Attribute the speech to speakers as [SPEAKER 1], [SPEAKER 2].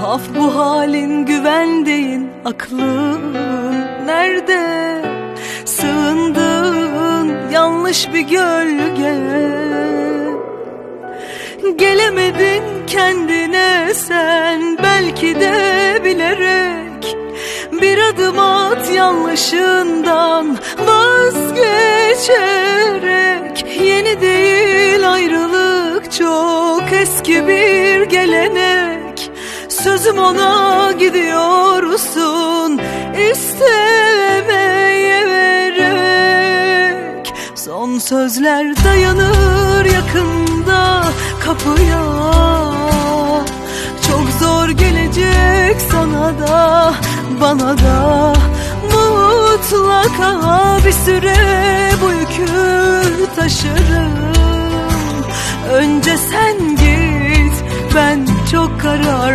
[SPEAKER 1] Tuhaf bu halin güvendiğin aklın nerede? Sığındığın yanlış bir gölge. Gelemedin kendine sen belki de bilerek. Bir adım at yanlışından vazgeçerek. Yeni değil ayrılık çok eski bir gelenek Sözüm ona gidiyorsun. İstemeye vererek Son sözler dayanır yakında kapıya. Çok zor gelecek sana da bana da. Mutlaka bir süre bu yükü taşırım. Önce sen git ben çok karar